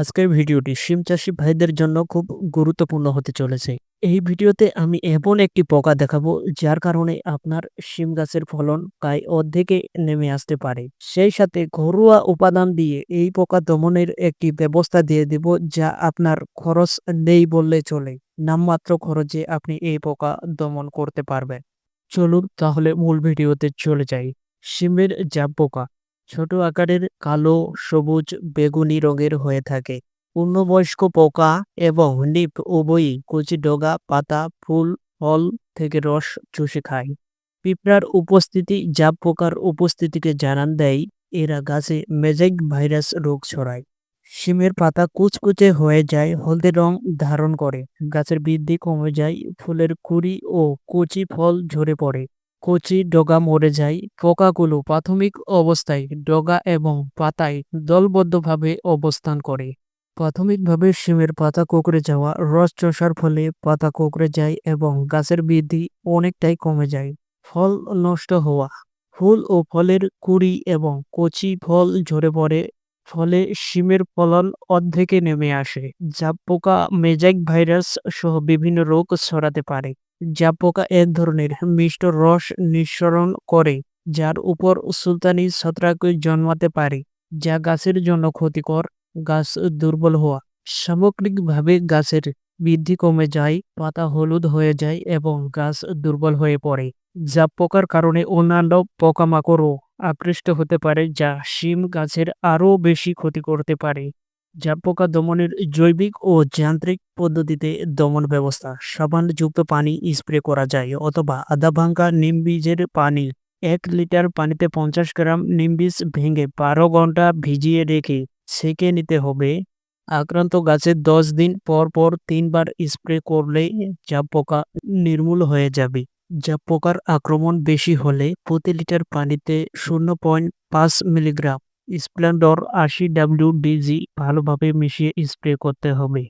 আজকের ভিডিওটি সিম চাষি ভাইদের জন্য খুব গুরুত্বপূর্ণ হতে চলেছে। এই ভিডিওতে আমি এমন একটি পোকা দেখাবো, যার কারণে আপনার সিম গাছের ফলন প্রায় অর্ধেকে নেমে আসতে পারে। সেই সাথে ঘরোয়া উপাদান দিয়ে এই পোকা দমনের একটি ব্যবস্থা দিয়ে দেব, যা আপনার খরচ নেই বললে চলে। নামমাত্র খরচে আপনি এই পোকা দমন করতে পারবেন। চলুন তাহলে মূল ভিডিওতে চলে যাই। সিমের জাপ পোকা। ছোট আকারের কালো, সবুজ, বেগুনি রঙের হয়ে থাকে। পূর্ণবয়স্ক পোকা এবং নিপ উভয়ই কচি ডগা, পাতা, ফুল, ফল থেকে রস চুষে খায়। পিঁপড়ার উপস্থিতি জাপ পোকার উপস্থিতিকে জানান দেয়, এরা গাছে মেজাইক ভাইরাস রোগ ছড়ায়। শিমের পাতা কুচকুচে হয়ে যায়, হলদে রং ধারণ করে। গাছের বৃদ্ধি কমে যায়, ফুলের কুড়ি ও কচি ফল ঝরে পড়ে। কচি ডগা মরে যায় পোকাগুলো প্রাথমিক অবস্থায় ডগা এবং পাতায় দলবদ্ধভাবে অবস্থান করে। প্রাথমিকভাবে শিমের পাতা কোঁকড়ে যাওয়া, রস চষার ফলে পাতা কোঁকড়ে যায় এবং গাছের বৃদ্ধি অনেকটাই কমে যায়। ফল নষ্ট হওয়া, ফুল ও ফলের কুড়ি এবং কচি ফল ঝরে পড়ে, ফলে শিমের ফলন অর্ধেকে নেমে আসে, যা পোকা, মেজাইক ভাইরাস সহ বিভিন্ন রোগ ছড়াতে পারে। যা পোকা এক ধরনের মিষ্ট রস নিঃসরণ করে, যার উপর সুলতানি ছত্রাক জন্মাতে পারে, যা গাছের জন্য ক্ষতিকর, গাছ দুর্বল হওয়া। সামগ্রিকভাবে গাছের বৃদ্ধি কমে যায়, পাতা হলুদ হয়ে যায় এবং গাছ দুর্বল হয়ে পড়ে। যা পোকার কারণে অন্যান্য পোকামাকড়ও আকৃষ্ট হতে পারে, যা শিম গাছের আরও বেশি ক্ষতি করতে পারে। যা পোকা দমনের জৈবিক ও যান্ত্রিক পদ্ধতিতে দমন ব্যবস্থা। সাবানযুক্ত পানি স্প্রে করা যায় অথবা আধা ভাঙ্গা নিম বীজের পানি এক লিটার পানিতে পঞ্চাশ গ্রাম নিম বীজ ভেঙে বারো ঘণ্টা ভিজিয়ে রেখে সেকে নিতে হবে। আক্রান্ত গাছে দশ দিন পর পর তিনবার স্প্রে করলে যা পোকা নির্মূল হয়ে যাবে। যা পোকার আক্রমণ বেশি হলে প্রতি লিটার পানিতে শূন্য পয়েন্ট পাঁচ মিলিগ্রাম স্প্লেন্ডর আশি ডাব্লিউ ডিজি ভালোভাবে মিশিয়ে স্প্রে করতে হবে।